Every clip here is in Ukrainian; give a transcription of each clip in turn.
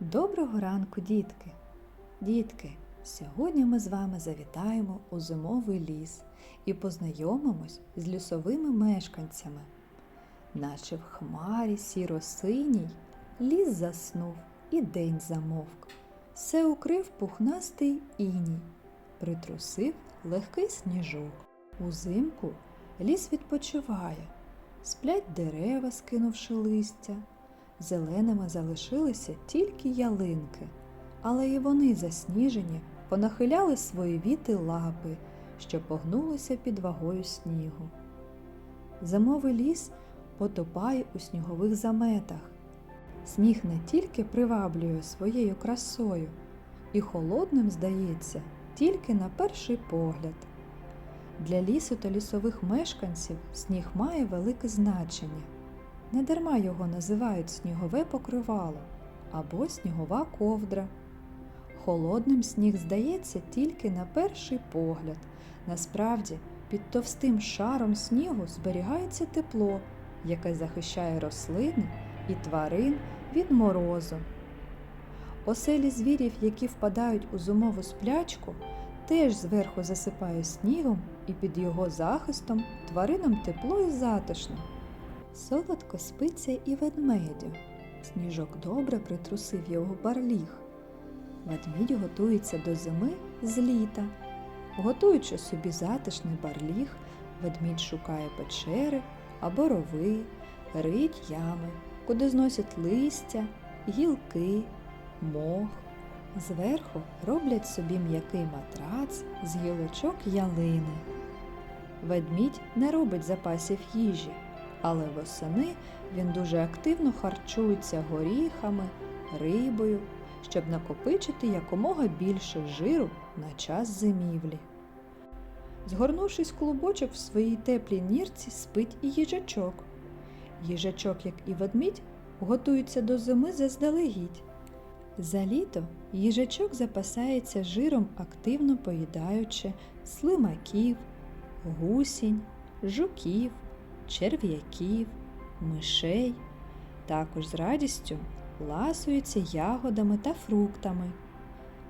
Доброго ранку, дітки! Дітки, сьогодні ми з вами завітаємо у зимовий ліс і познайомимось з лісовими мешканцями. Наче в хмарі сіро-синій ліс заснув і день замовк. Все укрив пухнастий іній, притрусив легкий сніжок. Узимку ліс відпочиває, сплять дерева, скинувши листя. Зеленими залишилися тільки ялинки, але і вони засніжені понахиляли свої віти лапи, що погнулися під вагою снігу. Зимовий ліс потопає у снігових заметах. Сніг не тільки приваблює своєю красою, і холодним здається тільки на перший погляд. Для лісу та лісових мешканців сніг має велике значення. Недарма його називають снігове покривало або снігова ковдра. Холодним сніг здається тільки на перший погляд. Насправді, під товстим шаром снігу зберігається тепло, яке захищає рослини і тварин від морозу. Оселі звірів, які впадають у зимову сплячку, теж зверху засипає снігом, і під його захистом тваринам тепло і затишно. Солодко спиться і ведмедю. Сніжок добре притрусив його барліг. Ведмідь готується до зими з літа. Готуючи собі затишний барліг, ведмідь шукає печери або рови, рить ями, куди зносять листя, гілки, мох. Зверху роблять собі м'який матрац з гілочок ялини. Ведмідь не робить запасів їжі, але восени він дуже активно харчується горіхами, рибою, щоб накопичити якомога більше жиру на час зимівлі. Згорнувшись клубочок в своїй теплій нірці, спить і їжачок. Їжачок, як і ведмідь, готується до зими заздалегідь. За літо їжачок запасається жиром, активно поїдаючи слимаків, гусінь, жуків, черв'яків, мишей. Також з радістю ласується ягодами та фруктами.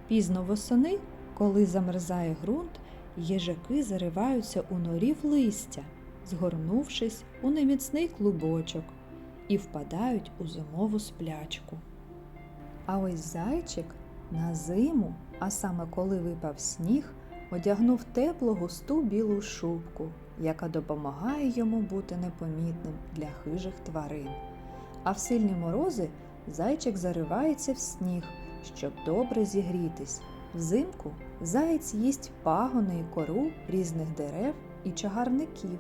Пізно восени, коли замерзає ґрунт, їжаки зариваються у норі в листя, згорнувшись у неміцний клубочок, і впадають у зимову сплячку. А ось зайчик на зиму, а саме коли випав сніг, одягнув теплу густу білу шубку, яка допомагає йому бути непомітним для хижих тварин. А в сильні морози зайчик заривається в сніг, щоб добре зігрітись. Взимку заєць їсть пагони і кору різних дерев і чагарників.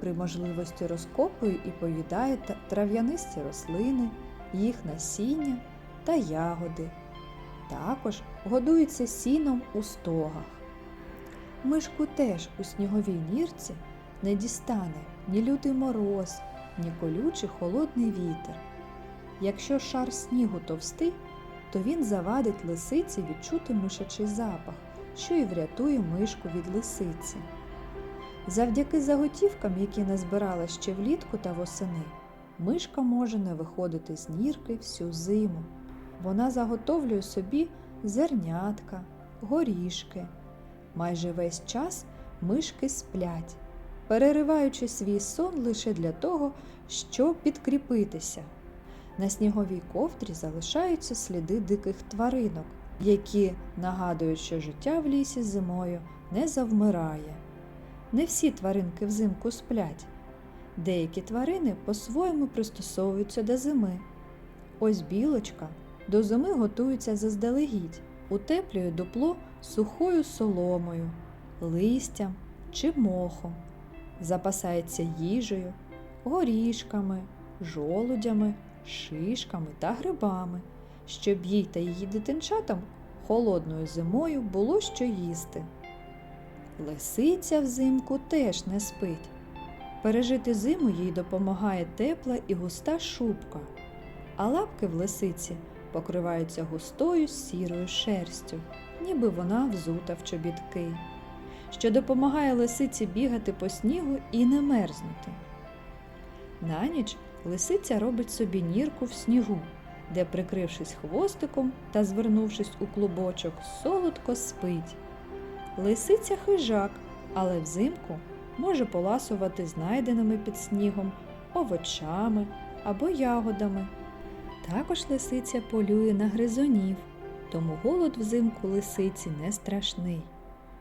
При можливості розкопує і поїдає трав'янисті рослини, їх насіння та ягоди. Також годується сіном у стогах. Мишку теж у сніговій нірці не дістане ні лютий мороз, ні колючий холодний вітер. Якщо шар снігу товстий, то він завадить лисиці відчути мишачий запах, що й врятує мишку від лисиці. Завдяки заготівкам, які назбирала ще влітку та восени, мишка може не виходити з нірки всю зиму. Вона заготовлює собі зернятка, горішки. Майже весь час мишки сплять, перериваючи свій сон лише для того, щоб підкріпитися. На сніговій ковдрі залишаються сліди диких тваринок, які нагадують, що життя в лісі зимою не завмирає. Не всі тваринки взимку сплять. Деякі тварини по-своєму пристосовуються до зими. Ось білочка до зими готується заздалегідь, утеплює дупло сухою соломою, листям чи мохом, запасається їжею, горішками, жолудями, шишками та грибами, щоб їй та її дитинчатам холодною зимою було що їсти. Лисиця взимку теж не спить. Пережити зиму їй допомагає тепла і густа шубка, а лапки в лисиці покриваються густою сірою шерстю, ніби вона взута в чобітки, що допомагає лисиці бігати по снігу і не мерзнути. На ніч лисиця робить собі нірку в снігу де, прикрившись хвостиком та звернувшись у клубочок, солодко спить. Лисиця хижак, але взимку може поласувати знайденими під снігом овочами або ягодами. Також лисиця полює на гризунів, тому голод взимку лисиці не страшний.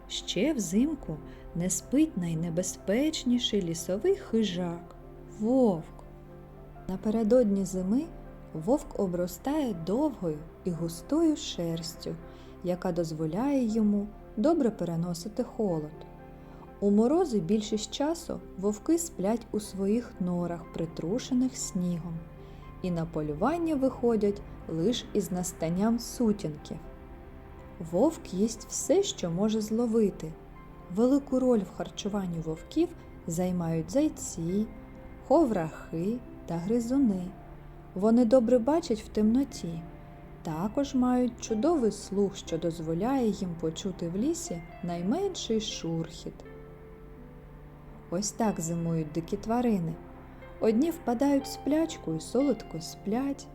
Ще взимку не спить найнебезпечніший лісовий хижак вовк. Напередодні зими вовк обростає довгою і густою шерстю, яка дозволяє йому добре переносити холод. У морози більшість часу вовки сплять у своїх норах, притрушених снігом, і на полювання виходять лише із настанням сутінків. Вовк їсть все, що може зловити. Велику роль в харчуванні вовків займають зайці, ховрахи та гризуни. Вони добре бачать в темноті. Також мають чудовий слух, що дозволяє їм почути в лісі найменший шурхіт. Ось так зимують дикі тварини. Одні впадають сплячку і солодко сплять,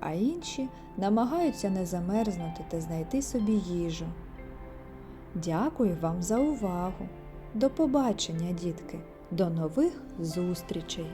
а інші намагаються не замерзнути та знайти собі їжу. Дякую вам за увагу. До побачення, дітки, до нових зустрічей!